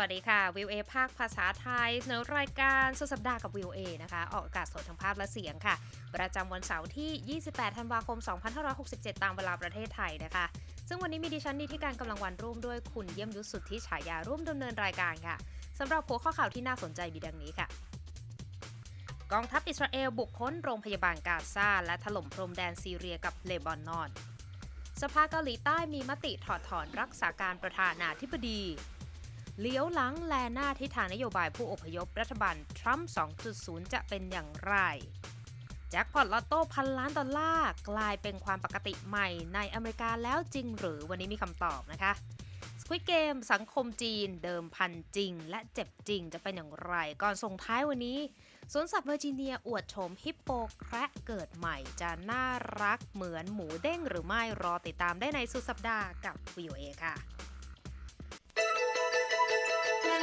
วัสดีค่ะวิวเอภาคภาษาไทยเสนอรายการสุดสัปดาห์กับวิวเอนะคะ ออกอากาศสดทั้งภาพและเสียงค่ะ ประจำวันเสาร์ที่ 28 ธันวาคม 2567 ตามเวลาประเทศไทยนะคะ ซึ่งวันนี้มีดิฉันดีที่การกำลังวันร่วมด้วยคุณเยี่ยมยุทธสุทธิฉายาร่วมดำเนินรายการค่ะสำหรับหัวข้อข่าวที่น่าสนใจมีดังนี้ค่ะ กองทัพอิสราเอลบุกค้นโรงพยาบาลกาซาและถล่มพรมแดนซีเรียกับเลบานอน สภาเกาหลีใต้มีมติถอดถอนรักษาการประธานาธิบดี เลี้ยวหลังแลหน้าทิศทางนโยบายผู้อพยพรัฐบาลทรัมป์ 2.0 จะเป็นอย่างไร แจ็คพอตลอตโต้พันล้านดอลลาร์กลายเป็นความปกติใหม่ในอเมริกาแล้วจริงหรือวันนี้มีคำตอบนะคะ Squid Game สังคมจีนเดิมพันจริง และเจ็บจริงจะเป็นอย่างไร ก่อนส่งท้ายวันนี้สวนสัตว์เวอร์จิเนียอวดโฉมฮิปโปแคระเกิดใหม่จะน่ารักเหมือนหมูเด้งหรือไม่รอติดตามได้ในสุดสัปดาห์กับ VOA ค่ะ ข่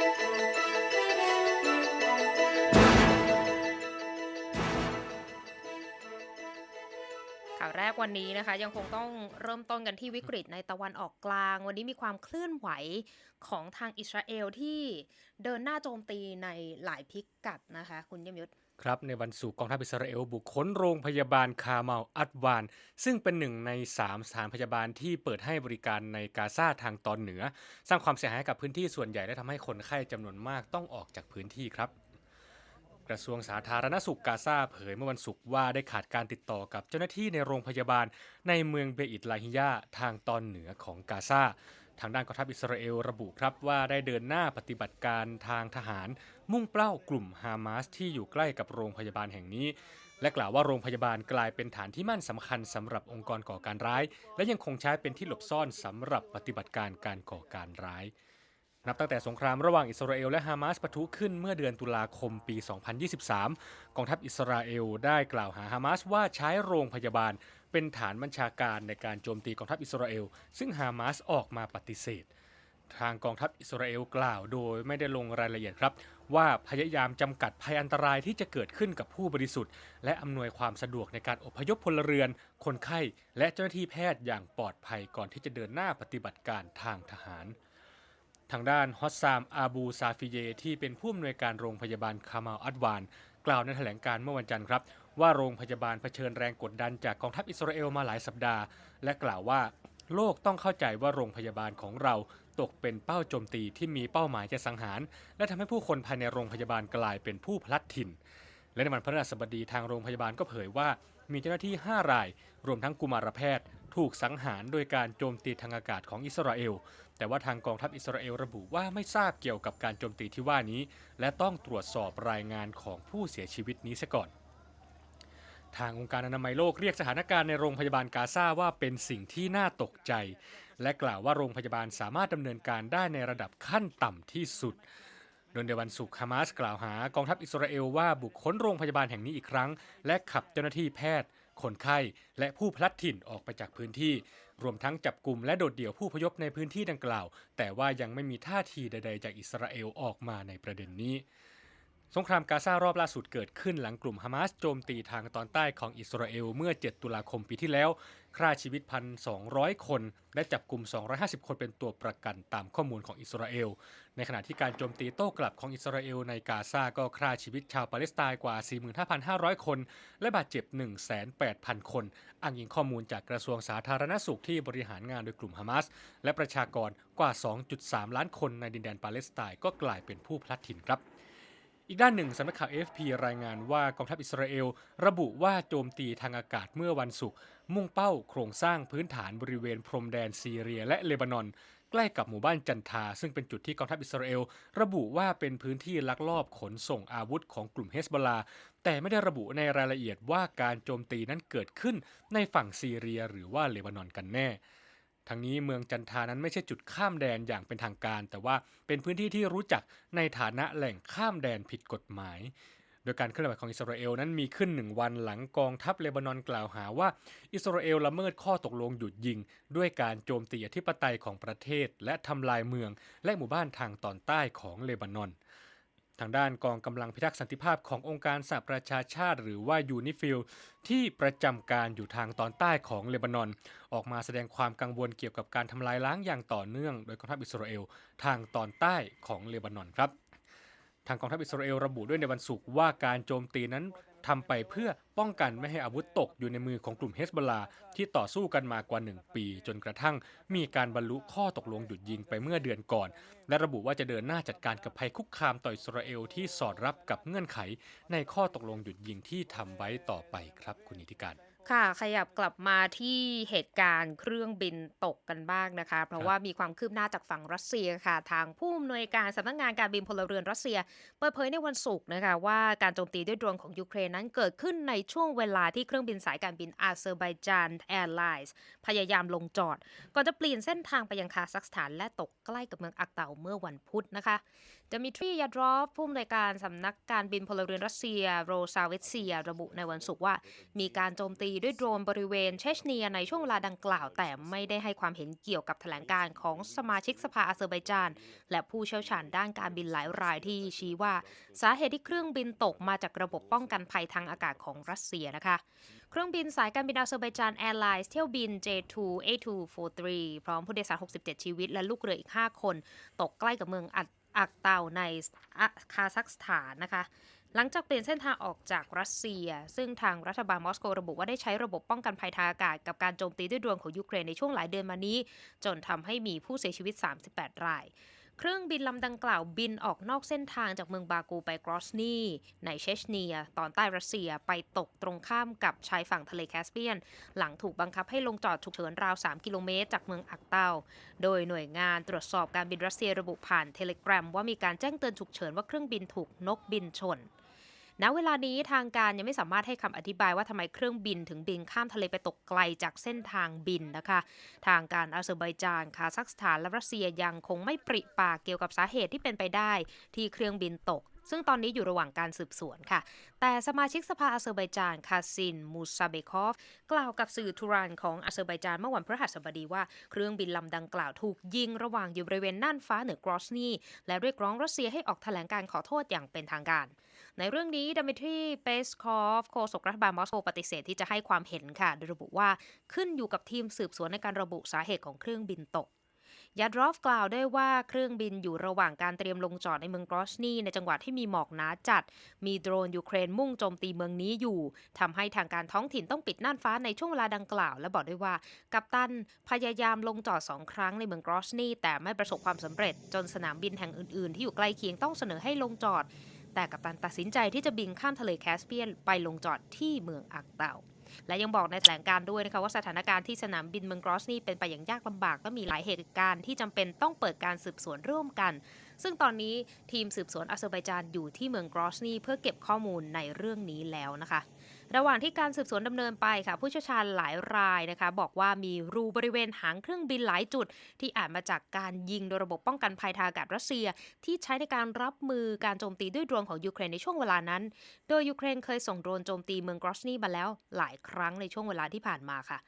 าวแรกวันนี้นะคะ ยังคงต้องเริ่มต้นกันที่วิกฤตในตะวันออกกลาง วันนี้มีความเคลื่อนไหวของทางอิสราเอลที่เดินหน้าโจมตีในหลายพิกัดนะคะ คุณเยมยุทธ ครับในวันศุกร์กองทัพอิสราเอลบุกค้นโรงพยาบาลคาเมาอัดวาน ซึ่งเป็นหนึ่งใน 3 สถานพยาบาลที่เปิดให้บริการในกาซาทางตอนเหนือ สร้างความเสียหายกับพื้นที่ส่วนใหญ่ และทำให้คนไข้จำนวนมากต้องออกจากพื้นที่ครับ กระทรวงสาธารณสุขกาซาเผยเมื่อวันศุกร์ว่าได้ขาดการติดต่อกับเจ้าหน้าที่ในโรงพยาบาล ในเมืองเบอิตลาฮิยาทางตอนเหนือของกาซาทางด้านกองทัพอิสราเอลระบุครับว่าได้เดินหน้าปฏิบัติการทางทหาร มุ่งเป้ากลุ่มฮามาสที่อยู่ใกล้กับโรงพยาบาลแห่งนี้ และกล่าวว่าโรงพยาบาลกลายเป็นฐานที่มั่นสำคัญสำหรับองค์กรก่อการร้าย และยังคงใช้เป็นที่หลบซ่อนสำหรับปฏิบัติการการก่อการร้าย นับตั้งแต่สงครามระหว่างอิสราเอลและฮามาสปะทุขึ้นเมื่อเดือนตุลาคมปี 2023 กองทัพอิสราเอลได้กล่าวหาฮามาสว่าใช้โรงพยาบาลเป็นฐานบัญชาการในการโจมตีกองทัพอิสราเอล ซึ่งฮามาสออกมาปฏิเสธทางกองทัพอิสราเอลกล่าวโดยไม่ได้ลงรายละเอียดครับ ว่าพยายามจำกัดภัยอันตรายที่จะเกิดขึ้นกับผู้บริสุทธิ์ และอำนวยความสะดวกในการอพยพพลเรือน คนไข้ และเจ้าหน้าที่แพทย์อย่างปลอดภัยก่อนที่จะเดินหน้าปฏิบัติการทางทหาร ทางด้านฮอสซามอาบูซาฟิเย ที่เป็นผู้อำนวยการโรงพยาบาลคามาอัดวาน กล่าวในแถลงการเมื่อวันจันทร์ครับว่าโรงพยาบาลเผชิญแรงกดดันจากกองทัพอิสราเอลมาหลายสัปดาห์ และกล่าวว่า โลกต้องเข้าใจว่าโรงพยาบาลของเราตกเป็นเป้าโจมตีที่มีเป้าหมายจะสังหาร และทำให้ผู้คนภายในโรงพยาบาลกลายเป็นผู้พลัดถิ่น และในวันพฤหัสบดีทางโรงพยาบาลก็เผยว่ามีเจ้าหน้าที่ 5 ราย รวมทั้งกุมารแพทย์ ถูกสังหารโดยการโจมตีทางอากาศของอิสราเอล แต่ว่าทางกองทัพอิสราเอลระบุว่าไม่ทราบเกี่ยวกับการโจมตีที่ว่านี้ และต้องตรวจสอบรายงานของผู้เสียชีวิตนี้ซะก่อน ทางองค์การอนามัยโลกเรียกสถานการณ์ในโรงพยาบาลกาซาว่าเป็นสิ่งที่น่าตกใจ และกล่าวว่าโรงพยาบาลสามารถดำเนินการได้ในระดับขั้นต่ำที่สุดโดยในวันศุกร์ฮามาสกล่าวหากองทัพอิสราเอลว่าบุกค้นโรงพยาบาลแห่งนี้อีกครั้ง และขับเจ้าหน้าที่แพทย์ คนไข้ และผู้พลัดถิ่นออกไปจากพื้นที่ รวมทั้งจับกลุ่มและโดดเดี่ยวผู้พยพในพื้นที่ดังกล่าว แต่ว่ายังไม่มีท่าทีใด ๆ จากอิสราเอลออกมาในประเด็นนี้ สงครามกาซารอบล่าสุดเกิดขึ้นหลังกลุ่มฮามาสโจมตีทางตอนใต้ของอิสราเอลเมื่อ 7 ตุลาคมปีที่แล้วฆ่าชีวิต 1,200 คน และจับกลุ่ม 250 คนเป็นตัวประกันตามข้อมูลของอิสราเอล ในขณะที่การโจมตีโต้กลับของอิสราเอลในกาซาก็ฆ่าชีวิตชาวปาเลสไตน์กว่า 45,500 คน และบาดเจ็บ108,000 คน อ้างอิงข้อมูลจากกระทรวงสาธารณสุขที่บริหารงานโดยกลุ่มฮามาสและประชากรกว่า 2.3 ล้านคนในดินแดนปาเลสไตน์ก็กลายเป็นผู้พลัดถิ่นครับ อีกด้านหนึ่งสำนักข่าว AFP รายงานว่ากองทัพอิสราเอล ระบุว่าโจมตีทางอากาศเมื่อวันศุกร์มุ่งเป้าโครงสร้างพื้นฐานบริเวณพรมแดนซีเรียและเลบานอน ใกล้กับหมู่บ้านจันทา ซึ่งเป็นจุดที่กองทัพอิสราเอล ระบุว่าเป็นพื้นที่ลักลอบขนส่งอาวุธของกลุ่มเฮสบอลา แต่ไม่ได้ระบุในรายละเอียดว่าการโจมตีนั้นเกิดขึ้นในฝั่งซีเรียหรือว่าเลบานอนกันแน่ ทั้งนี้เมืองจันทานั้นไม่ใช่จุดข้ามแดนอย่างเป็นทางการ แต่ว่าเป็นพื้นที่ที่รู้จักในฐานะแหล่งข้ามแดนผิดกฎหมาย โดยการเคลื่อนไหวของอิสราเอลนั้นมีขึ้นหนึ่งวันหลังกองทัพเลบานอนกล่าวหาว่า อิสราเอลละเมิดข้อตกลงหยุดยิง ด้วยการโจมตีอธิปไตยของประเทศ และทำลายเมือง และหมู่บ้านทางตอนใต้ของเลบานอน ทางด้านกองกำลังพิทักษ์สันติภาพขององค์การสหประชาชาติ หรือว่ายูนิฟิลที่ประจำการอยู่ทางตอนใต้ของเลบานอน ออกมาแสดงความกังวลเกี่ยวกับการทำลายล้างอย่างต่อเนื่อง โดยกองทัพอิสราเอลทางตอนใต้ของเลบานอนครับทางกองทัพอิสราเอลระบุด้วยในวันศุกร์ว่าการโจมตีนั้น ทำไปเพื่อป้องกันไม่ให้อาวุธตกอยู่ในมือของกลุ่มเฮสบลาที่ต่อสู้กันมากว่า 1 ปี จนกระทั่งมีการบรรลุข้อตกลงหยุดยิงไปเมื่อเดือนก่อน และระบุว่าจะเดินหน้าจัดการกับภัยคุกคามต่ออิสราเอลที่สอดรับกับเงื่อนไข ในข้อตกลงหยุดยิงที่ทำไว้ต่อไปครับคุณนิติการ ค่ะ ขยับกลับมาที่เหตุการณ์เครื่องบินตกกันบ้างนะคะ เพราะว่ามีความคืบหน้าจากฝั่งรัสเซียค่ะ ทางผู้อำนวยการสำนักงานการบินพลเรือนรัสเซีย เปิดเผยในวันศุกร์นะคะ ว่าการโจมตีด้วยโดรนของยูเครนนั้นเกิดขึ้นในช่วงเวลาที่เครื่องบินสายการบินอาเซอร์ไบจานแอร์ไลน์พยายามลงจอด ก่อนจะเปลี่ยนเส้นทางไปยังคาซัคสถานและตกใกล้กับเมืองอักเตาเมื่อวันพุธนะคะ ดมิทรียาดรอฟผู้อำนวยการสำนักการบินพลเรือนรัสเซีย โรซาเวตเซีย ระบุในวันศุกร์ว่า มีการโจมตีด้วยโดรนบริเวณเชชเนียในช่วงเวลาดังกล่าว แต่ไม่ได้ให้ความเห็นเกี่ยวกับแถลงการของสมาชิกสภาอาเซอร์ไบจาน และผู้เชี่ยวชาญด้านการบินหลายรายที่ชี้ว่า สาเหตุที่เครื่องบินตกมาจากระบบป้องกันภัยทางอากาศของรัสเซียนะคะ เครื่องบินสายการบินอาเซอร์ไบจานแอร์ไลน์เที่ยวบิน J2 A243 พร้อมผู้โดยสาร 67 ชีวิต และลูกเรืออีก 5 คน ตกใกล้กับเมืองอัด อักเตาในคาซัคสถานนะคะ หลังจากเปลี่ยนเส้นทางออกจากรัสเซีย ซึ่งทางรัฐบาลมอสโกระบุว่าได้ใช้ระบบป้องกันภัยทางอากาศกับการโจมตีด้วยโดรนของยูเครนในช่วงหลายเดือนมานี้ จนทำให้มีผู้เสียชีวิต 38 ราย เครื่องบินลำดังกล่าวบินออกนอกเส้นทางจากเมืองบากูไปกรอสนีในเชชเนีย ตอนใต้รัสเซียไปตกตรงข้ามกับชายฝั่งทะเลแคสเปียน หลังถูกบังคับให้ลงจอดฉุกเฉินราว 3 กิโลเมตรจากเมืองอักเตา โดยหน่วยงานตรวจสอบการบินรัสเซียระบุผ่านเทเลกราฟว่ามีการแจ้งเตือนฉุกเฉินว่าเครื่องบินถูกนกบินชน ณเวลานี้ทางการยังไม่สามารถให้คำอธิบายว่าทำไมเครื่องบินถึงบินข้ามทะเลไปตกไกลจากเส้นทางบินนะคะ ทางการอาเซอร์ไบจานคาซัคสถานและรัสเซียยังคงไม่ปริปากเกี่ยวกับสาเหตุที่เป็นไปได้ที่เครื่องบินตกซึ่งตอนนี้อยู่ระหว่างการสืบสวนค่ะ แต่สมาชิกสภาอาเซอร์ไบจานคาซิน มูซาเบคอฟ กล่าวกับสื่อทูรานของอาเซอร์ไบจานเมื่อวันพฤหัสบดีว่าเครื่องบินลำดังกล่าวถูกยิงระหว่างอยู่บริเวณน่านฟ้าเหนือกรอสนีและเรียกร้องรัสเซียให้ออกแถลงการขอโทษอย่างเป็นทางการ ในเรื่องนี้ดมิทรีเปสคอฟโฆษกรัฐบาลมอสโกปฏิเสธที่จะให้ความเห็นค่ะโดยระบุว่าขึ้นอยู่กับทีมสืบสวนในการระบุสาเหตุของเครื่องบินตกยาดรอฟกล่าวด้วยว่าเครื่องบินอยู่ระหว่างการเตรียมลงจอดในเมืองกรอสนีในจังหวัดที่มีหมอกหนาจัด มีโดรนยูเครนมุ่งโจมตีเมืองนี้อยู่ทำให้ทางการท้องถิ่นต้องปิดน่านฟ้าในช่วงเวลาดังกล่าว และบอกด้วยว่า กัปตันพยายามลงจอดสองครั้งในเมืองกรอสนีแต่ไม่ประสบความสำเร็จ จนสนามบินแห่งอื่น ๆ ที่อยู่ใกล้เคียงต้องเสนอให้ลงจอด แต่กัปตันตัดสินใจที่จะบินข้ามทะเลแคสเปียนไปลงจอดที่เมืองอักเตาและยังบอกในแถลงการด้วยนะคะว่าสถานการณ์ที่สนามบินเมืองกรอสนี่เป็นไปอย่างยากลำบากและมีหลายเหตุการณ์ที่จำเป็นต้องเปิดการสืบสวนร่วมกัน ซึ่งตอนนี้ทีมสืบสวนอาเซอร์ไบจานอยู่ที่เมืองกรอสนี่เพื่อเก็บข้อมูลในเรื่องนี้แล้วนะคะ ระหว่างที่การสืบสวนดำเนินไปค่ะ ผู้เชี่ยวชาญหลายรายนะคะ บอกว่ามีรูบริเวณหางเครื่องบินหลายจุด ที่อาจมาจากการยิงโดยระบบป้องกันภัยทางอากาศรัสเซีย ที่ใช้ในการรับมือการโจมตีด้วยโดรนของยูเครนในช่วงเวลานั้น โดยยูเครนเคยส่งโดรนโจมตีเมืองกรอสนีมาแล้วหลายครั้งในช่วงเวลาที่ผ่านมาค่ะ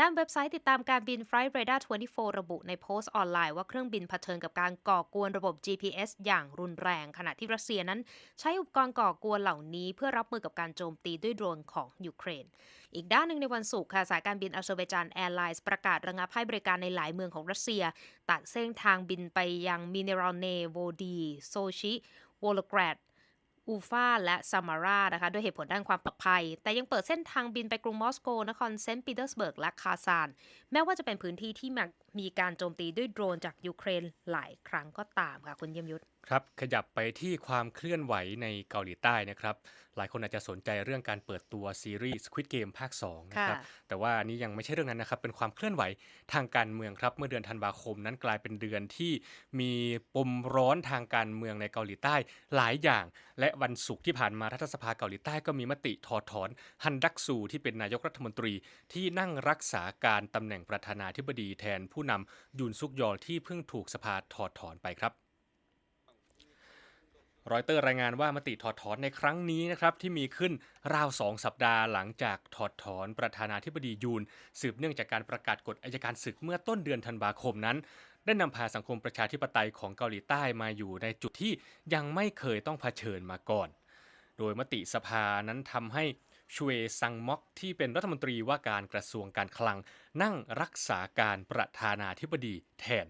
ด้านเว็บไซต์ติดตามการบิน Flight Radar 24 ระบุในโพสต์ออนไลน์ว่าเครื่องบินเผชิญกับการก่อกวนระบบ GPS อย่างรุนแรง ขณะที่รัสเซียนั้น ใช้อุปกรณ์ก่อกวนเหล่านี้ เพื่อรับมือกับการโจมตีด้วยโดรนของยูเครน อีกด้านหนึ่งในวันศุกร์ค่ะสายการบินอเซอร์ไบจานแอร์ไลน์ประกาศระงับให้บริการในหลายเมืองของรัสเซีย ตัดเส้นทางบินไปยังมิเนรัลเนโวดี โซชิวอลกราด อูฟาและซามารานะคะด้วยเหตุผลด้านความปลอดภัย แต่ยังเปิดเส้นทางบินไปกรุงมอสโก นครเซนต์ปีเตอร์สเบิร์ก และคาซาน แม้ว่าจะเป็นพื้นที่ที่มีการโจมตีด้วยโดรนจากยูเครนหลายครั้งก็ตามค่ะคุณเยี่ยมยุทธ ครับขยับไปที่ความเคลื่อนไหวในเกาหลีใต้นะครับ หลายคนอาจจะสนใจเรื่องการเปิดตัวซีรีส์ Squid Game ภาค2นะครับค่ะแต่ว่าอันนี้ยังไม่ใช่เรื่องนั้นนะครับ เป็นความเคลื่อนไหวทางการเมืองครับ เมื่อเดือนธันวาคมนั้นกลายเป็นเดือนที่มีปมร้อนทางการเมืองในเกาหลีใต้หลายอย่าง และวันศุกร์ที่ผ่านมารัฐสภาเกาหลีใต้ก็มีมติถอดถอนฮันดักซูที่เป็นนายกรัฐมนตรีที่นั่งรักษาการตำแหน่งประธานาธิบดีแทนผู้นำยุนซุกยอลที่เพิ่งถูกสภาถอดถอนไปครับ รอยเตอร์รายงานว่ามติถอดถอนในครั้งนี้นะครับที่มีขึ้นราวสองสัปดาห์หลังจากถอดถอนประธานาธิบดียูน สืบเนื่องจากการประกาศกฎอายการศึกเมื่อต้นเดือนธันวาคมนั้น ได้นำพาสังคมประชาธิปไตยของเกาหลีใต้มาอยู่ในจุดที่ยังไม่เคยต้องเผชิญมาก่อน โดยมติสภานั้นทำให้ชเวซังม็อกที่เป็นรัฐมนตรีว่าการกระทรวงการคลัง นั่งรักษาการประธานาธิบดีแทน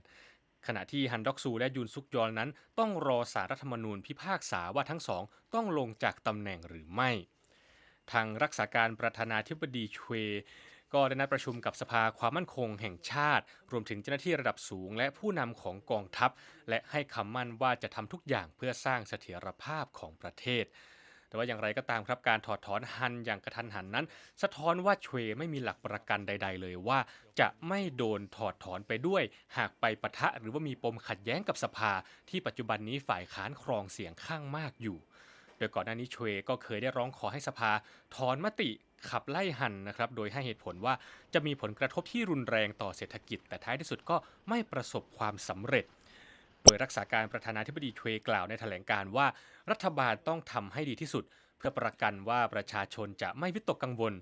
ขณะที่ฮันดอกซูและยุนซุกยอนนั้น ต้องรอสารรัฐธรรมนูญพิพากษาว่าทั้งสองต้องลงจากตำแหน่งหรือไม่ ทางรักษาการประธานาธิบดีชเวก็ได้นัดประชุมกับสภาความมั่นคงแห่งชาติ รวมถึงเจ้าหน้าที่ระดับสูง และผู้นำของกองทัพ และให้คำมั่นว่าจะทำทุกอย่างเพื่อสร้างเสถียรภาพของประเทศ แต่ว่าอย่างไรก็ตามครับการถอดถอนฮันอย่างกระทันหันนั้น สะท้อนว่าชวไม่มีหลักประกันใด ๆ เลยว่า จะไม่โดนถอดถอนไปด้วย หากไปปะทะหรือว่ามีปมขัดแย้งกับสภา ที่ปัจจุบันนี้ฝ่ายค้านครองเสียงข้างมากอยู่ โดยก่อนหน้านี้ชวก็เคยได้ร้องขอให้สภา ถอนมติขับไล่ฮันนะครับ โดยให้เหตุผลว่าจะมีผลกระทบที่รุนแรงต่อเศรษฐกิจ แต่ท้ายที่สุดก็ไม่ประสบความสำเร็จ โดยรักษาการประธานาธิบดีเทวกล่าวในแถลงการว่า รัฐบาลต้องทำให้ดีที่สุด เพื่อประกันว่าประชาชนจะไม่วิตกกังวล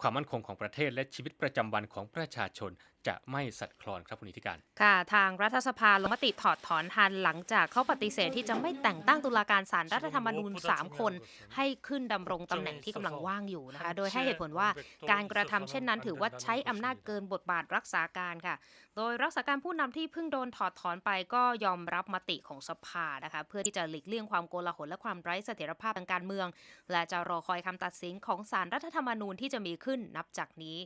ความมั่นคงของประเทศและชีวิตประจำวันของประชาชน จะไม่สัดคลอนครับคุณนิติการ ค่ะ ทางรัฐสภาลงมติถอดถอนฮันหลังจากเขาปฏิเสธที่จะไม่แต่งตั้งตุลาการศาลรัฐธรรมนูญ 3 คน ให้ขึ้นดำรงตำแหน่งที่กำลังว่างอยู่นะคะ โดยให้เหตุผลว่าการกระทำเช่นนั้น ถือว่าใช้อำนาจเกินบทบาทรักษาการค่ะ โดยรักษาการผู้นำที่เพิ่งโดนถอดถอนไปก็ยอมรับมติของสภานะคะ เพื่อที่จะหลีกเลี่ยงความโกลาหลและความไร้เสถียรภาพทางการเมือง และจะรอคอยคำตัดสินของศาลรัฐธรรมนูญที่จะมีขึ้นนับจากนี้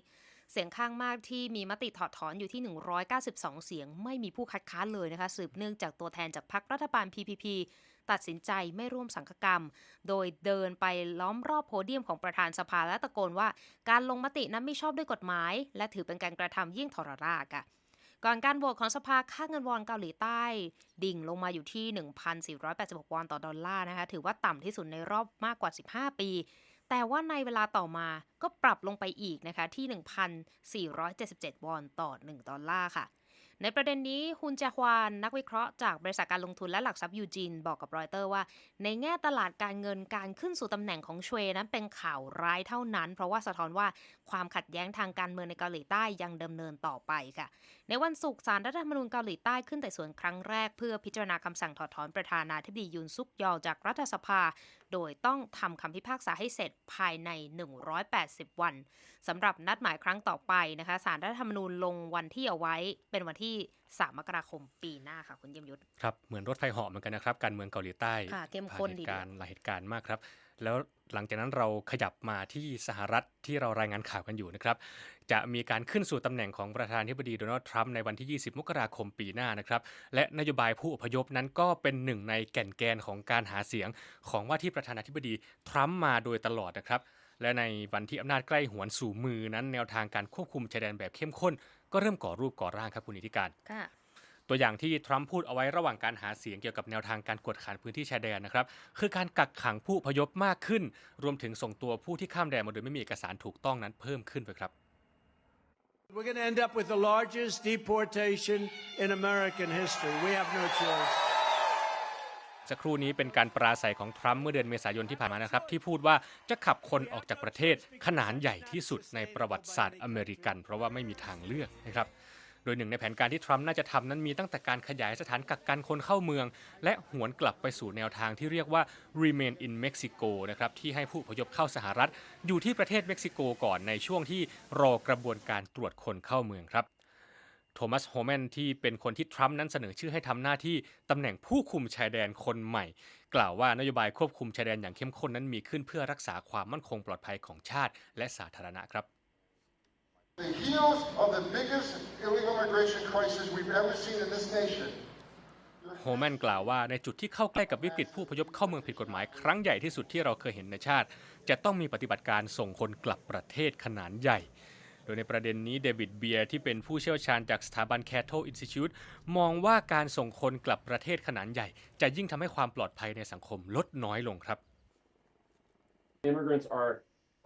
เสียงข้างมากที่มีมติถอดถอนอยู่ที่ 192 เสียง ไม่มีผู้คัดค้านเลยนะคะ สืบเนื่องจากตัวแทนจากพรรครัฐบาล PPP ตัดสินใจไม่ร่วมสังฆกรรม โดยเดินไปล้อมรอบโพเดียมของประธานสภาและตะโกนว่า การลงมตินั้นไม่ชอบด้วยกฎหมาย และถือเป็นการกระทำยิ่งทรราชอะก่อนการโหวตของสภาค่าเงินวอนเกาหลีใต้ ดิ่งลงมาอยู่ที่ 1,486 วอนต่อดอลลาร์นะคะ ถือว่าต่ำที่สุดในรอบมากกว่า 15 ปี แต่ว่าในเวลาต่อมาก็ปรับลงไปอีกนะคะที่ 1,477 วอนต่อ 1 ดอลลาร์ค่ะ ในประเด็นนี้ฮุนจาฮวานนักวิเคราะห์จากบริษัทการลงทุนและหลักทรัพย์ยูจินบอกกับรอยเตอร์ว่า ในแง่ตลาดการเงินการขึ้นสู่ตำแหน่งของเชวนั้นเป็นข่าวร้ายเท่านั้น เพราะว่าสะท้อนว่าความขัดแย้งทางการเมืองในเกาหลีใต้ยังดำเนินต่อไปค่ะ ในวันศุกร์ศาลรัฐธรรมนูญเกาหลีใต้ขึ้นแต่ส่วนครั้งแรก เพื่อพิจารณาคำสั่งถอดถอนประธานาธิบดียุนซุกยอลจากรัฐสภา โดยต้องทำคำพิพากษาให้เสร็จภายใน 180 วันสำหรับนัดหมายครั้งต่อไปนะคะศาลรัฐธรรมนูญลงวันที่เอาไว้เป็นวันที่ 3 มกราคมปีหน้าค่ะคุณเยี่ยมยุทธครับเหมือนรถไฟเหาะเหมือนกันนะครับการเมืองเกาหลีใต้ค่ะเข้มผ่าข้นนเหดีตุเดียวการณ์หลายเหตุการณ์มากครับ แล้วหลังจากนั้นเราขยับมาที่สหรัฐที่เรารายงานข่าวกันอยู่นะครับ จะมีการขึ้นสู่ตำแหน่งของประธานาธิบดีโดนัลด์ทรัมป์ในวันที่ 20 มกราคมปีหน้านะครับ และนโยบายผู้อพยพนั้นก็เป็นหนึ่งในแก่นแกนของการหาเสียงของว่าที่ประธานาธิบดีทรัมป์มาโดยตลอดนะครับ และในวันที่อำนาจใกล้หวนสู่มือนั้นแนวทางการควบคุมชายแดนแบบเข้มข้น ก็เริ่มก่อรูปก่อร่างครับคุณนิติการค่ะ ตัวอย่างที่ทรัมป์พูดเอาไว้ระหว่างการหาเสียงเกี่ยวกับแนวทางการกวดขันพื้นที่ชายแดนนะครับคือการกักขังผู้อพยพมากขึ้น รวมถึงส่งตัวผู้ที่ข้ามแดนมาโดยไม่มีเอกสารถูกต้องนั้นเพิ่มขึ้นไปครับ We're going to end up with the largest deportation in American history. We have no choice. สักครู่นี้เป็นการปราศัยของทรัมป์เมื่อเดือนเมษายนที่ผ่านมานะครับ ที่พูดว่าจะขับคนออกจากประเทศขนาดใหญ่ที่สุดในประวัติศาสตร์อเมริกัน เพราะว่าไม่มีทางเลือกนะครับ โดยหนึ่งในแผนการที่ทรัมป์น่าจะทำนั้นมีตั้งแต่การขยายสถานกักกันคนเข้าเมือง และหวนกลับไปสู่แนวทางที่เรียกว่า remain in Mexico นะครับที่ให้ผู้พยพเข้าสหรัฐ อยู่ที่ประเทศเม็กซิโกก่อนในช่วงที่รอกระบวนการตรวจคนเข้าเมืองครับโทมัสโฮแมนที่เป็นคนที่ทรัมป์นั้นเสนอชื่อให้ทำหน้าที่ตำแหน่งผู้คุมชายแดนคนใหม่ กล่าวว่านโยบายควบคุมชายแดนอย่างเข้มข้นนั้นมีขึ้นเพื่อรักษาความมั่นคงปลอดภัยของชาติและสาธารณะครับ the heels of the biggest illegal immigration crisis we've ever seen in this nation. โฮแมนกล่าวว่าในจุดที่เข้าใกล้กับวิกฤตผู้อพยพเข้าเมืองผิดกฎหมายครั้งใหญ่ที่สุดที่เราเคยเห็นในชาติ จะต้องมีปฏิบัติการส่งคนกลับประเทศขนาดใหญ่ โดยในประเด็นนี้เดวิดเบียร์ที่เป็นผู้เชี่ยวชาญจากสถาบัน Cato Institute มองว่าการส่งคนกลับประเทศขนาดใหญ่ จะยิ่งทำให้ความปลอดภัยในสังคมลดน้อยลงครับ immigrants are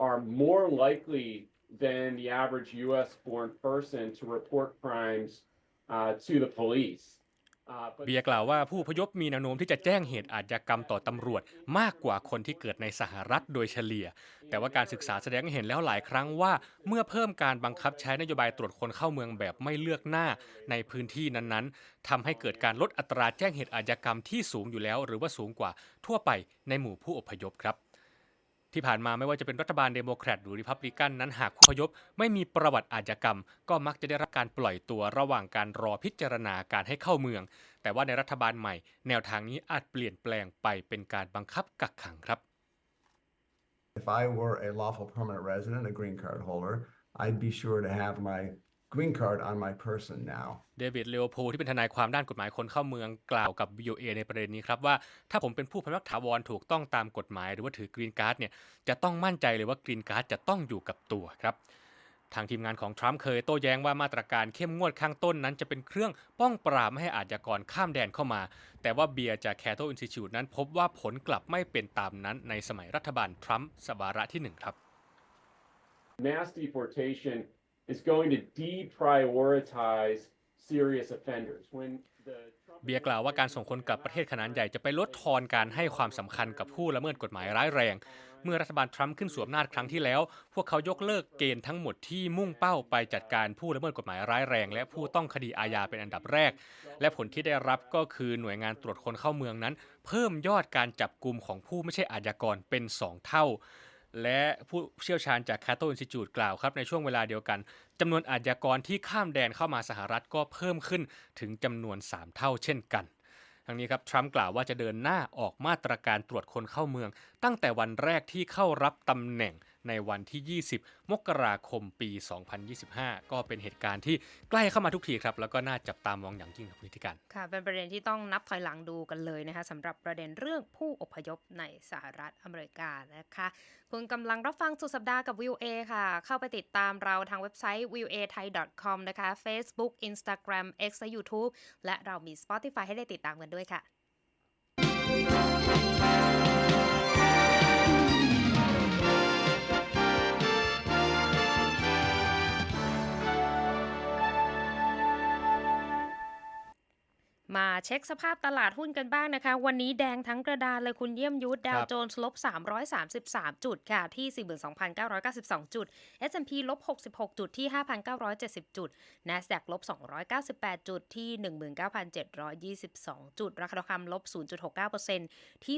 are more likely than the average U.S. born person to report crimes uh, to the police. เบียกล่าวว่าผู้พยพมีแนวโน้มที่จะแจ้งเหตุอาชญากรรมต่อตำรวจมากกว่าคนที่เกิดในสหรัฐโดยเฉลี่ย แต่ว่าการศึกษาแสดงให้เห็นแล้วหลายครั้งว่า เมื่อเพิ่มการบังคับใช้นโยบายตรวจคนเข้าเมืองแบบไม่เลือกหน้าในพื้นที่นั้นๆทำให้เกิดการลดอัตราแจ้งเหตุอาชญากรรมที่สูงอยู่แล้ว หรือว่าสูงกว่าทั่วไปในหมู่ผู้อพยพครับ ที่ผ่านมาไม่ว่าจะเป็นรัฐบาลเดโมแครตหรือริพับลิกันนั้นหากผู้อพยพไม่มีประวัติอาชญากรรม ก็มักจะได้รับการปล่อยตัวระหว่างการรอพิจารณาการให้เข้าเมือง แต่ว่าในรัฐบาลใหม่ แนวทางนี้อาจเปลี่ยนแปลงไปเป็นการบังคับกักขังครับ If I were a lawful permanent resident, a green card holder, I'd be sure to have my green card on my person now. เดวิดเลโอโพลที่เป็นทนายความด้านกฎหมายคนเข้าเมืองกล่าวกับ VOA ในประเด็นนี้ครับว่าถ้าผมเป็นผู้พันวักถาวรถูกต้องตามกฎหมาย หรือว่าถือกรีนการ์ดเนี่ยจะต้องมั่นใจเลยว่ากรีนการ์ดจะต้องอยู่กับตัวครับทางทีมงานของทรัมป์เคยโต้แย้งว่ามาตรการเข้มงวดข้างต้นนั้นจะเป็นเครื่องป้องปรามไม่ให้อาชญากรข้ามแดนเข้ามา แต่ว่าเบียร์จากแค t โตอินส t ิ t ู e นั้นพบว่าผลกลับไม่เป็นตามนั้นในสมัยรัฐบาลทรัมป์สวาระที่หนึ่งครับ mass deportation is going to deprioritize serious offenders. When เบียร์กล่าวว่าการส่งคนกลับประเทศขนาดใหญ่จะไปลดทอนการให้ความสำคัญกับผู้ละเมิดกฎหมายร้ายแรง เมื่อรัฐบาลทรัมป์ขึ้นสวมอำนาจครั้งที่แล้ว พวกเขายกเลิกเกณฑ์ทั้งหมดที่มุ่งเป้าไปจัดการผู้ละเมิดกฎหมายร้ายแรง และผู้ต้องคดีอาญาเป็นอันดับแรก และผลที่ได้รับก็คือหน่วยงานตรวจคนเข้าเมืองนั้น เพิ่มยอดการจับกลุ่มของผู้ไม่ใช่อาญากรเป็น 2 เท่า และผู้เชี่ยวชาญจากคาโตอินสติจูดกล่าวครับในช่วงเวลาเดียวกันจำนวนอาชญากรที่ข้ามแดนเข้ามาสหรัฐก็เพิ่มขึ้นถึงจำนวน 3 เท่าเช่นกันทั้งนี้ครับทรัมป์กล่าวว่าจะเดินหน้าออกมาตรการตรวจคนเข้าเมือง ตั้งแต่วันแรกที่เข้ารับตำแหน่ง ในวันที่ 20 มกราคมปี 2025 ก็เป็นเหตุการณ์ที่ใกล้เข้ามาทุกทีครับ แล้วก็น่าจับตามองอย่างยิ่งครับคุณนิติการค่ะ เป็นประเด็นที่ต้องนับถอยหลังดูกันเลยนะคะสำหรับประเด็นเรื่องผู้อพยพในสหรัฐอเมริกานะคะ คุณกำลังรับฟังสุดสัปดาห์กับ VOA ค่ะ เข้าไปติดตามเราทางเว็บไซต์ voa thai com นะคะ Facebook Instagram X และ YouTube และเรามี Spotify ให้ได้ติดตามกันด้วยค่ะ มาเช็คสภาพตลาดหุ้นกันบ้างนะคะ วันนี้แดงทั้งกระดานเลยคุณเยี่ยมยุทธดาวโจนส์ลบ 333 จุดค่ะ ที่ 42,992 จุด S&P ลบ 66 จุดที่ 5,970 จุด NASDAQ ลบ 298 จุดที่ 19,722 จุด ราคาทองคำลบ 0.69%ที่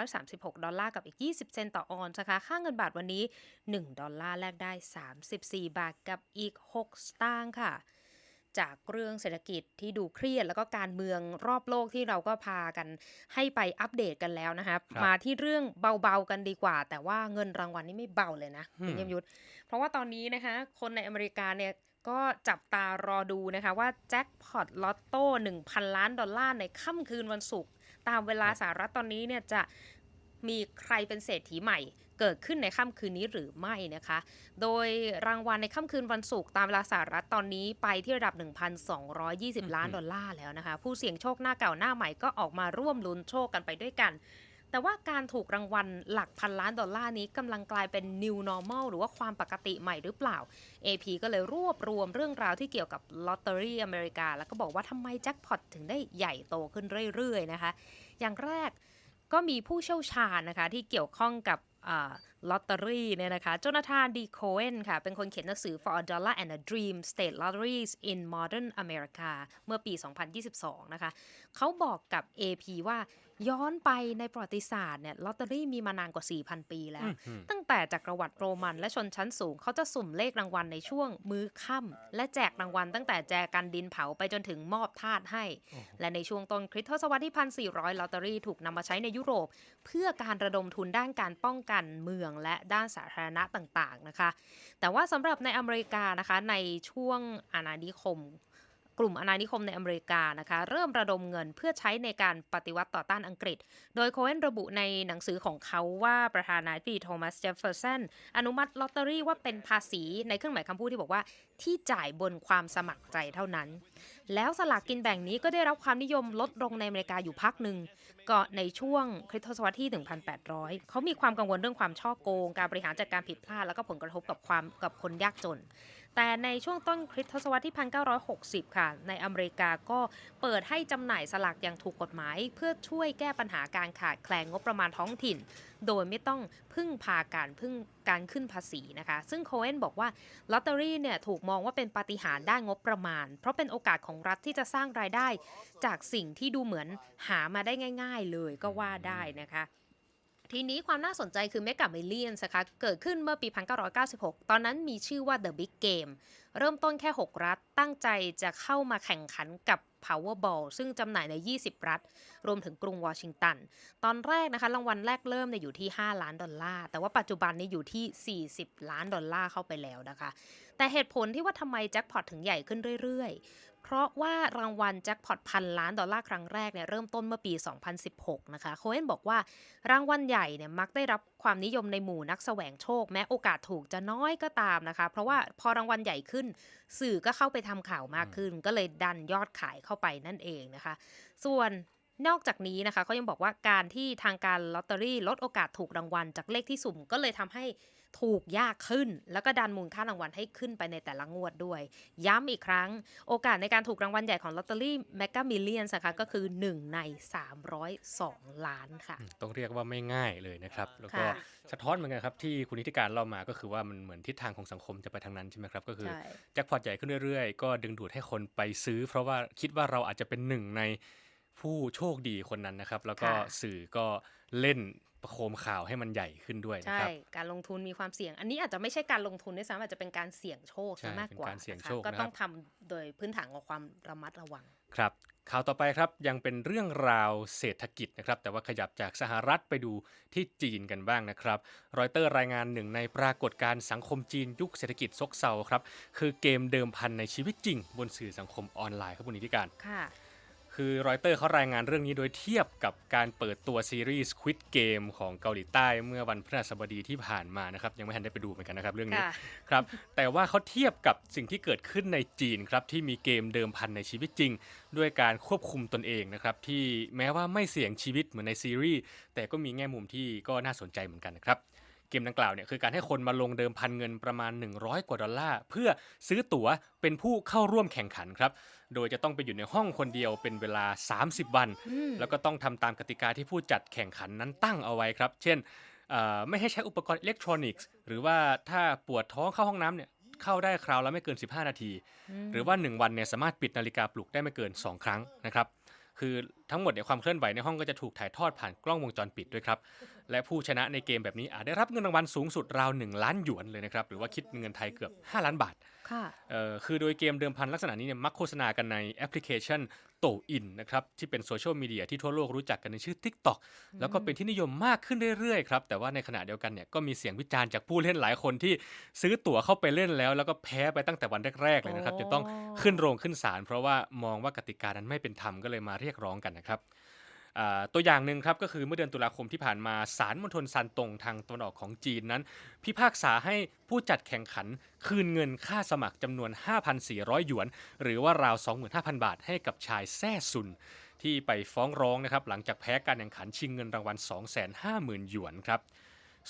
2,636 ดอลลาร์กับอีก 20 เซนต์ต่อออนซ์นะคะ ค่าเงินบาทวันนี้ 1 ดอลลาร์แลกได้ 34 บาทกับอีก 6 สตางค์ค่ะ จากเรื่องเศรษฐกิจที่ดูเครียด แล้วก็การเมืองรอบโลกที่เราก็พากันให้ไปอัปเดตกันแล้วนะครับครับมาที่เรื่องเบาๆกันดีกว่า แต่ว่าเงินรางวัลนี่ไม่เบาเลยนะอืมคุณเยี่ยมยุทธเพราะว่าตอนนี้นะคะ คนในอเมริกาเนี่ยก็จับตารอดูนะคะว่าแจ็คพอตลอตโต้1,000 ล้านดอลลาร์ในค่ำคืนวันศุกร์ตามเวลาสหรัฐตอนนี้เนี่ยจะมีใครเป็นเศรษฐีใหม่ เกิดขึ้นในค่ำคืนนี้หรือไม่นะคะ โดยรางวัลในค่ำคืนวันศุกร์ตามเวลาสหรัฐตอนนี้ไปที่ระดับ 1,220 ล้านดอลลาร์แล้วนะคะ ผู้เสี่ยงโชคหน้าเก่าหน้าใหม่ก็ออกมาร่วมลุ้นโชคกันไปด้วยกันแต่ว่าการถูกรางวัลหลักพันล้านดอลลาร์นี้กำลังกลายเป็น new normal หรือว่าความปกติใหม่หรือเปล่า AP ก็เลยรวบรวมเรื่องราวที่เกี่ยวกับลอตเตอรี่อเมริกา แล้วก็บอกว่าทำไมแจ็คพอตถึงได้ใหญ่โตขึ้นเรื่อยๆนะคะ อย่างแรกก็มีผู้เชี่ยวชาญนะคะที่เกี่ยวข้องกับ 啊 ลอตเตอรี่เนี่ยนะคะโจนาธานดีโคเอนค่ะ เป็นคนเขียนหนังสือ For a Dollar and a Dream State Lotteries in Modern America เมื่อปี 2022 นะคะ เขาบอกกับ AP ว่าย้อนไปในประวัติศาสตร์เนี่ยลอตเตอรี่มีมานานกว่า 4,000 ปีแล้วอืมตั้งแต่จักรวรรดิโรมันและชนชั้นสูง เขาจะสุ่มเลขรางวัลในช่วงมื้อค่ำและแจกรางวัลตั้งแต่แจกันดินเผาไปจนถึงมอบทาสให้ และในช่วงต้นคริสตศตวรรษที่ 1,400 ลอตเตอรี่ถูกนำมาใช้ในยุโรป เพื่อการระดมทุนด้านการป้องกันเมืองและด้านสาธารณะต่างๆนะคะ แต่ว่าสำหรับในอเมริกานะคะในช่วงอาณานิคม กลุ่มอาณานิคมในอเมริกานะคะ เริ่มระดมเงินเพื่อใช้ในการปฏิวัติต่อต้านอังกฤษ โดยโคเอนระบุในหนังสือของเขาว่าประธานาธิบดีโทมัสเจฟเฟอร์สันอนุมัติลอตเตอรี่ว่าเป็นภาษีในเครื่องหมายคำพูดที่บอกว่าที่จ่ายบนความสมัครใจเท่านั้น แล้วสลากกินแบ่งนี้ก็ได้รับความนิยมลดลงในอเมริกาอยู่พักหนึ่ง ก็ในช่วงคริสตศตวรรษที่ 1,800 เขามีความกังวลเรื่องความช่อโกง การบริหารจัดการผิดพลาด แล้วก็ผลกระทบกับความกับคนยากจน แต่ในช่วงต้นคริสตศตวรรษที่ 1960 ค่ะ ในอเมริกาก็เปิดให้จำหน่ายสลากอย่างถูกกฎหมาย เพื่อช่วยแก้ปัญหาการขาดแคลนงบประมาณท้องถิ่น โดยไม่ต้องพึ่งพาการพึ่งการขึ้นภาษีนะคะ ซึ่งโคเอนบอกว่าลอตเตอรี่เนี่ยถูกมองว่าเป็นปาฏิหาริย์ด้านงบประมาณ เพราะเป็นโอกาสของรัฐที่จะสร้างรายได้ จากสิ่งที่ดูเหมือนหามาได้ง่าย ๆ เลยก็ว่าได้นะคะ ทีนี้ความน่าสนใจคือ Mega Millions นะคะเกิดขึ้นเมื่อปี 1996 ตอนนั้นมีชื่อว่า The Big Game เริ่มต้นแค่ 6 รัฐ ตั้งใจจะเข้ามาแข่งขันกับ Powerball ซึ่งจำหน่ายใน 20 รัฐ รวมถึงกรุงวอชิงตัน ตอนแรกนะคะรางวัลแรกเริ่มเนี่ยอยู่ที่ 5 ล้านดอลลาร์ แต่ว่าปัจจุบันนี้อยู่ที่ 40 ล้านดอลลาร์เข้าไปแล้วนะคะ แต่เหตุผลที่ว่าทำไมแจ็คพอตถึงใหญ่ขึ้นเรื่อย เพราะว่ารางวัลแจ็คพอตพันล้านดอลลาร์ครั้งแรกเนี่ยเริ่มต้นเมื่อปี 2016 นะคะโคเอนบอกว่ารางวัลใหญ่เนี่ยมักได้รับความนิยมในหมู่นักแสวงโชค แม้โอกาสถูกจะน้อยก็ตามนะคะ เพราะว่าพอรางวัลใหญ่ขึ้น สื่อก็เข้าไปทำข่าวมากขึ้น ก็เลยดันยอดขายเข้าไปนั่นเองนะคะ ส่วนนอกจากนี้นะคะเขายังบอกว่าการที่ทางการลอตเตอรี่ลดโอกาสถูกรางวัลจากเลขที่สุ่มก็เลยทำให้ ถูกยากขึ้น แล้วก็ดันมูลค่ารางวัลให้ขึ้นไปในแต่ละงวดด้วย ย้ำอีกครั้ง โอกาสในการถูกรางวัลใหญ่ของลอตเตอรี่แมกกามิเลียนนะคะก็คือ 1 ใน 302 ล้านค่ะอืมต้องเรียกว่าไม่ง่ายเลยนะครับ แล้วก็ค่ะสะท้อนเหมือนกันครับ ที่คุณนิติการเล่ามาก็คือว่ามันเหมือนทิศทางของสังคมจะไปทางนั้นใช่ไหมครับ ก็คือใช่แจ็คพอตใหญ่ขึ้นเรื่อยๆ ก็ดึงดูดให้คนไปซื้อ เพราะว่าคิดว่าเราอาจจะเป็นหนึ่งในผู้โชคดีคนนั้นนะครับ แล้วก็ค่ะสื่อก็เล่น ประโคมข่าวให้มันใหญ่ขึ้นด้วยนะใช่ครับการลงทุนมีความเสี่ยง อันนี้อาจจะไม่ใช่การลงทุนด้วยซ้ำอาจจะเป็นการเสี่ยงโชคใช่ซะมากกว่าเป็นการเสี่ยงนะคะโชคก็นะครับต้องทำโดยพื้นฐานของความระมัดระวังครับข่าวต่อไปครับยังเป็นเรื่องราวเศรษฐกิจนะครับ แต่ว่าขยับจากสหรัฐไปดูที่จีนกันบ้างนะครับ รอยเตอร์รายงานหนึ่งในปรากฏการณ์สังคมจีนยุคเศรษฐกิจซบเซาครับ คือเกมเดิมพันในชีวิตจริง บนสื่อสังคมออนไลน์ครับคุณนิติการค่ะ คือรอยเตอร์เขารายงานเรื่องนี้โดยเทียบกับการเปิดตัวซีรีส์ Squid Game ของเกาหลีใต้เมื่อวันพฤหัสบดีที่ผ่านมานะครับ ยังไม่ทันได้ไปดูเหมือนกันนะครับเรื่องนี้ค่ะครับแต่ว่าเขาเทียบกับสิ่งที่เกิดขึ้นในจีนครับที่มีเกมเดิมพันในชีวิตจริง ด้วยการควบคุมตนเองนะครับที่แม้ว่าไม่เสี่ยงชีวิตเหมือนในซีรีส์แต่ก็มีแง่มุมที่ก็น่าสนใจเหมือนกันนะครับเกมดังกล่าวเนี่ยคือการให้คนมาลงเดิมพันเงินประมาณ 100 กว่าดอลลาร์ เพื่อซื้อตั๋วเป็นผู้เข้าร่วมแข่งขันครับ โดยจะต้องไปอยู่ในห้องคนเดียวเป็นเวลา 30 วันอืมแล้วก็ต้องทำตามกติกาที่ผู้จัดแข่งขันนั้นตั้งเอาไว้ครับ เช่นเอ่อไม่ให้ใช้อุปกรณ์อิเล็กทรอนิกส์ หรือว่าถ้าปวดท้องเข้าห้องน้ำเนี่ยเข้าได้คราวละไม่เกิน 15 นาที หรือว่า 1 วันเนี่ยสามารถปิดนาฬิกาปลุกได้ไม่เกิน 2 ครั้งนะครับคือทั้งหมดเนี่ยความเคลื่อนไหวในห้องก็จะถูกถ่ายทอดผ่านกล้องวงจรปิดด้วยครับ และผู้ชนะในเกมแบบนี้อาจได้รับเงินรางวัลสูงสุดราว 1 ล้านหยวนเลยนะครับ หรือว่าคิดเป็นเงินไทยเกือบ 5 ล้านบาท ค่ะเอ่อคือโดยเกมเดิมพันลักษณะนี้เนี่ยมักโฆษณากันในแอปพลิเคชันโตอินนะครับที่เป็นโซเชียลมีเดียที่ทั่วโลกรู้จักกันในชื่อ TikTok แล้วก็เป็นที่นิยมมากขึ้นเรื่อยๆครับแต่ว่าในขณะเดียวกันเนี่ยก็มีเสียงวิจารณ์จากผู้เล่นหลายคนที่ซื้อตั๋วเข้าไปเล่นแล้ว แล้วก็แพ้ไปตั้งแต่วันแรกๆเลยนะครับโอ้จนต้องขึ้นโรงขึ้นศาลเพราะว่ามองว่ากติกานั้นไม่เป็นธรรมก็เลยมาเรียกร้องกันนะครับอ่า ตัวอย่างหนึ่งครับก็คือเมื่อเดือนตุลาคมที่ผ่านมาศาลมณฑลซานตงทางตะวันออกของจีนนั้น พิพากษาให้ผู้จัดแข่งขันคืนเงินค่าสมัครจำนวน 5,400 หยวน หรือว่าราว 25,000 บาทให้กับชายแซ่ซุน ที่ไปฟ้องร้องนะครับหลังจากแพ้การแข่งขันชิงเงินรางวัล 250,000 หยวนครับ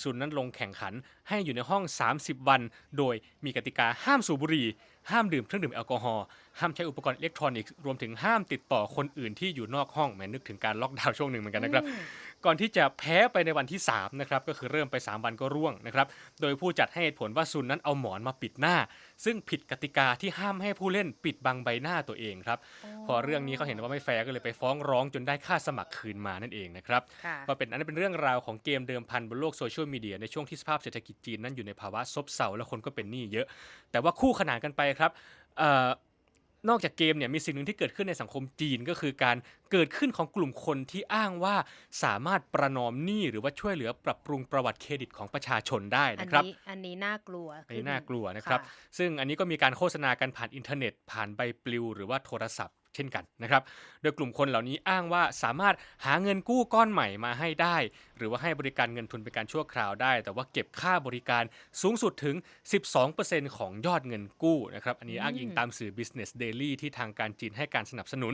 ศูนนั้นลงแข่งขันให้อยู่ในห้อง 30 วัน โดยมีกติกาห้ามสูบบุหรี่ ห้ามดื่มเครื่องดื่มแอลกอฮอล์ห้ามใช้อุปกรณ์อิเล็กทรอนิกส์รวมถึงห้ามติดต่อคนอื่นที่อยู่นอกห้องแม้นึกถึงการล็อกดาวน์ช่วงหนึ่งเหมือนกันนะครับ ก่อนที่จะแพ้ไปในวันที่3นะครับก็คือเริ่มไป 3 วันก็ร่วงนะครับโดยผู้จัดให้เหตุผลว่าซุนนั้นเอาหมอนมาปิดหน้า ซึ่งผิดกติกาที่ห้ามให้ผู้เล่นปิดบังใบหน้าตัวเองครับพอเรื่องนี้เขาเห็นว่าไม่แฟร์ก็เลยไปฟ้องร้องจนได้ค่าสมัครคืนมานั่นเองนะครับค่ะก็เป็นอันนั้นเป็นเรื่องราวของเกมเดิมพันบนโลกโซเชียลมีเดียในช่วงที่สภาพเศรษฐกิจจีนนั้นอยู่ในภาวะซบเซาและคนก็เป็นหนี้เยอะ แต่ว่าคู่ขนานกันไปครับเอ่อ นอกจากเกมเนี่ยมีสิ่งหนึ่งที่เกิดขึ้นในสังคมจีนก็คือการเกิดขึ้นของกลุ่มคนที่อ้างว่าสามารถประนอมหนี้หรือว่าช่วยเหลือปรับปรุงประวัติเครดิตของประชาชนได้อันนะครับนี้อันนี้น่ากลัวอันนี้น่ากลัวนะครับ ซึ่งอันนี้ก็มีการโฆษณากันผ่านอินเทอร์เน็ต ผ่านใบปลิว หรือว่าโทรศัพท์ เช่นกันนะครับ โดยกลุ่มคนเหล่านี้อ้างว่าสามารถหาเงินกู้ก้อนใหม่มาให้ได้ หรือว่าให้บริการเงินทุนเป็นการชั่วคราวได้ แต่ว่าเก็บค่าบริการสูงสุดถึง 12%ของยอดเงินกู้นะครับ อันนี้อ้างอิงตามสื่อ Business Daily ที่ทางการจีนให้การสนับสนุน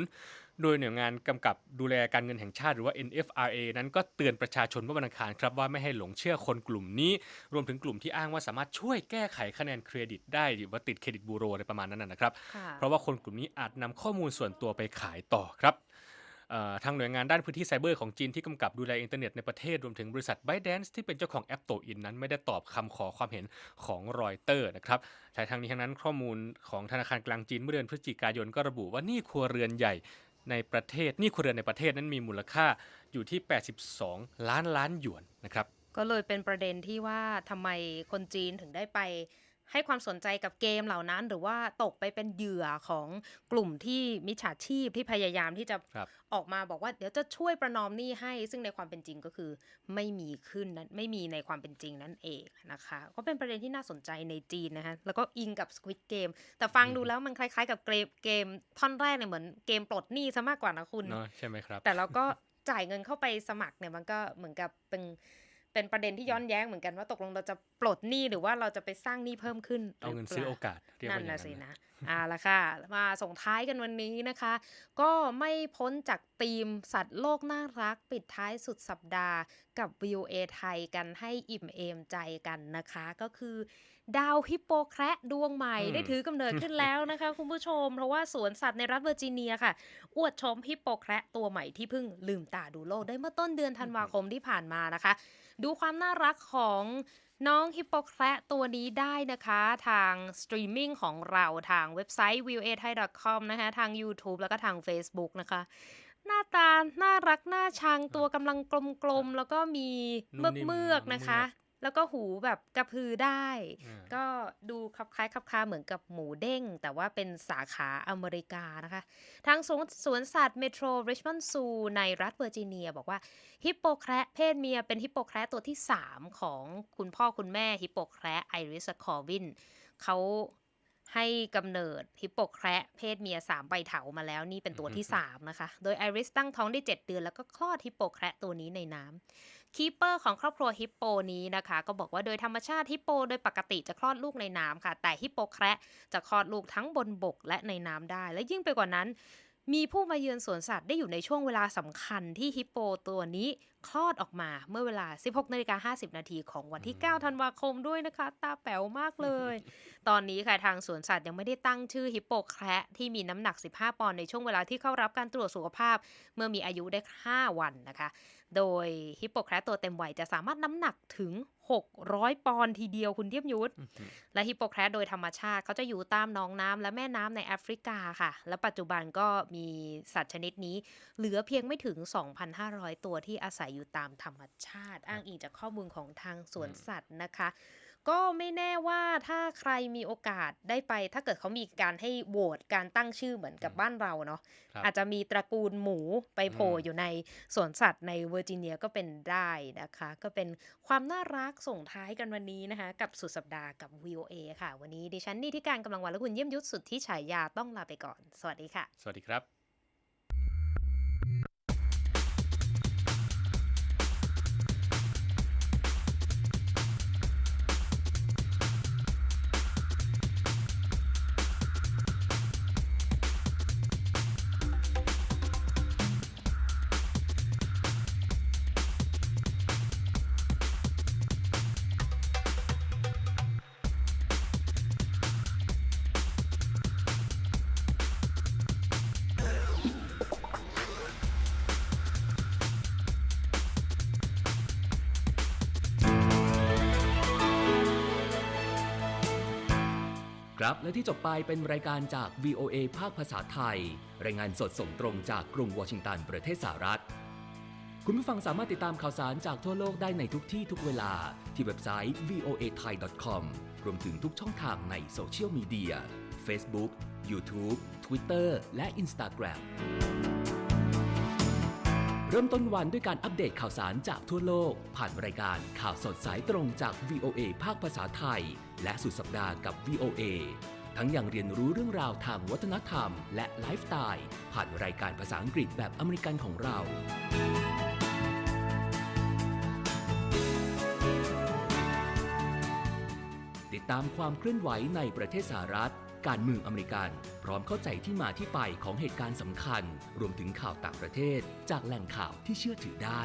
โดยหน่วยงานกำกับดูแลการเงินแห่งชาติหรือว่า NFRA นั้นก็เตือนประชาชนเมื่อวันอังคารครับว่าไม่ให้หลงเชื่อคนกลุ่มนี้ รวมถึงกลุ่มที่อ้างว่าสามารถช่วยแก้ไขคะแนนเครดิตได้หรือว่าติดเครดิตบูโรอะไรประมาณนั้นนะนะครับค่ะเพราะว่าคนกลุ่มนี้อาจนำข้อมูลส่วนตัวไปขายต่อครับเอ่อทางหน่วยงานด้านพื้นที่ไซเบอร์ของจีนที่กำกับดูแลอินเทอร์เน็ตในประเทศ รวมถึงบริษัท b y d a n c e ที่เป็นเจ้าของแอปโตอินนั้นไม่ได้ตอบคำขอความเห็นของรอยเตอร์นะครับแต่ทางนี้ทั้งนั้นข้อมูลของธนาคารกลางจีนเมื่อเดือนพฤศจิกายนก็ระบุว่าหนี่ครัวเรือนใหญ่ ในประเทศนี่ครัวเรือนในประเทศนั้นมีมูลค่าอยู่ที่ 82 ล้านล้านหยวนนะครับ ก็เลยเป็นประเด็นที่ว่าทำไมคนจีนถึงได้ไป ให้ความสนใจกับเกมเหล่านั้น หรือว่าตกไปเป็นเหยื่อของกลุ่มที่มิจฉาชีพที่พยายามที่จะครับออกมาบอกว่าเดี๋ยวจะช่วยประนอมหนี้ให้ ซึ่งในความเป็นจริงก็คือไม่มีขึ้นนั้นไม่มีในความเป็นจริงนั่นเองนะคะ ก็เป็นประเด็นที่น่าสนใจในจีนนะคะแล้วก็อิงกับ Squid Game แต่ฟังดูแล้วมันคล้ายๆ กับเกมเกมท่อนแรกเนี่ยเหมือนเกมปลดหนี้ซะมากกว่านะคุณเนาะใช่ไหมครับแต่เราก็จ่ายเงินเข้าไปสมัครเนี่ยมันก็เหมือนกับเป็น เป็นประเด็นที่ย้อนแย้งเหมือนกันว่าตกลงเราจะปลดหนี้หรือว่าเราจะไปสร้างหนี้เพิ่มขึ้นเอาเงินหรืปล่ซื้อโอกาสเรียกนั่ว่านอย่างนะนั้นสินะนะอ่าละค่ะ มาส่งท้ายกันวันนี้นะคะ ก็ไม่พ้นจากธีมสัตว์โลกน่ารักปิดท้ายสุดสัปดาห์กับ VOA ไทยกันให้อิ่มเอมใจกันนะคะ ก็คือดาวฮิปโปแคระดวงใหม่อืมได้ถือกำเนิดขึ้นแล้วนะคะคุณผู้ชม เพราะว่าสวนสัตว์ในรัฐเวอร์จิเนียค่ะ อวดชมฮิปโปแคระตัวใหม่ที่เพิ่งลืมตาดูโลกได้เมื่อต้นเดือนธันวาคมที่ผ่านมานะคะ ดูความน่ารักของน้องฮิปโปแคระตัวนี้ได้นะคะทางสตรีมมิ่งของเราทางเว็บไซต์ v i e w a t h a i c o m นะคะทาง YouTube แล้วก็ทาง Facebook นะคะหน้าตา น่ารัก น่าชัง ตัวกำลังกลมๆ แล้วก็มีนุ่เมืมอกนิ่มเมือกๆ นะคะเมือก แล้วก็หูแบบกระพือได้อ่าก็ดูคลับคล้ายคลับคลาเหมือนกับหมูเด้ง แต่ว่าเป็นสาขาอเมริกานะคะ ทางสวนสวนสัตว์เมโทรริชมอนด์ซูในรัฐเวอร์จิเนีย บอกว่าฮิปโปแคระเพศเมียเป็นฮิปโปแคระตัวที่ 3 ของคุณพ่อคุณแม่ฮิปโปแคระไอริสคอร์วินเขาให้กำเนิดฮิปโปแคระเพศเมีย 3 ใบเถามาแล้วนี่เป็นตัวที่ 3 นะคะ โดยไอริสตั้งท้องได้ 7 เดือนแล้วก็คลอดฮิปโปแคระตัวนี้ในน้ำ คีเปอร์ของครอบครัวฮิปโปนี้นะคะ ก็บอกว่าโดยธรรมชาติฮิปโป โดยปกติจะคลอดลูกในน้ำค่ะ แต่ฮิปโปแคระจะคลอดลูกทั้งบนบกและในน้ำได้ และยิ่งไปกว่านั้นมีผู้มาเยือนสวนสัตว์ได้อยู่ในช่วงเวลาสำคัญที่ฮิปโปตัวนี้คลอดออกมาเมื่อเวลา 16นาฬิกา50 นาทีของวันที่ 9 ธันวาคมด้วยนะคะ ตาแป๋วมากเลย ตอนนี้ค่ะทางสวนสัตว์ยังไม่ได้ตั้งชื่อฮิปโปแคระที่มีน้ำหนัก 15 ปอนด์ในช่วงเวลาที่เข้ารับการตรวจสุขภาพ เมื่อมีอายุได้ 5 วันนะคะ โดยฮิปโปแคระตัวเต็มวัยจะสามารถน้ำหนักถึง 600 ปอนด์ทีเดียวคุณเทียมยุทธและฮิปโปแคระโดยธรรมชาติเขาจะอยู่ตามหนองน้ำและแม่น้ำในแอฟริกาค่ะ และปัจจุบันก็มีสัตว์ชนิดนี้ เหลือเพียงไม่ถึง 2,500 ตัวที่อาศัยอยู่ตามธรรมชาติ อ้างอิงจากข้อมูลของทางสวนสัตว์นะคะ ก็ไม่แน่ว่าถ้าใครมีโอกาสได้ไป ถ้าเกิดเขามีการให้โหวตการตั้งชื่อเหมือนกับบ้านเราเนาะครับอาจจะมีตระกูลหมูไปโผล่อืมอยู่ในสวนสัตว์ในเวอร์จิเนียก็เป็นได้นะคะ ก็เป็นความน่ารักส่งท้ายกันวันนี้นะคะ กับสุดสัปดาห์กับ VOA ค่ะ วันนี้ดิฉันนี่ที่การกำลังวันและคุณเยี่ยมยุทธสุดที่ฉายาต้องลาไปก่อน สวัสดีค่ะ สวัสดีครับ ครับ และที่จบไปเป็นรายการจาก VOA ภาคภาษาไทย รายงานสดส่งตรงจากกรุงวอชิงตัน ประเทศสหรัฐ คุณผู้ฟังสามารถติดตามข่าวสารจากทั่วโลกได้ในทุกที่ทุกเวลา ที่เว็บไซต์ voa thai com รวมถึงทุกช่องทางในโซเชียลมีเดีย Facebook YouTube Twitter และ Instagram เริ่มต้นวันด้วยการอัปเดตข่าวสารจากทั่วโลก ผ่านรายการข่าวสดสายตรงจาก VOA ภาคภาษาไทย และสุดสัปดาห์กับ VOA ทั้งยังเรียนรู้เรื่องราวทางวัฒนธรรม และไลฟ์สไตล์ผ่านรายการภาษาอังกฤษแบบอเมริกันของเรา ติดตามความเคลื่อนไหวในประเทศสหรัฐ การเมืองอเมริกัน พร้อมเข้าใจที่มาที่ไปของเหตุการณ์สำคัญ รวมถึงข่าวต่างประเทศ จากแหล่งข่าวที่เชื่อถือได้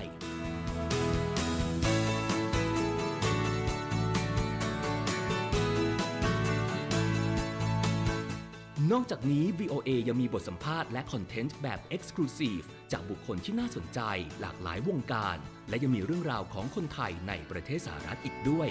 นอกจากนี้ VOA ยังมีบทสัมภาษณ์และคอนเทนต์แบบ Exclusive จากบุคคลที่น่าสนใจหลากหลายวงการ และยังมีเรื่องราวของคนไทยในประเทศสหรัฐอีกด้วย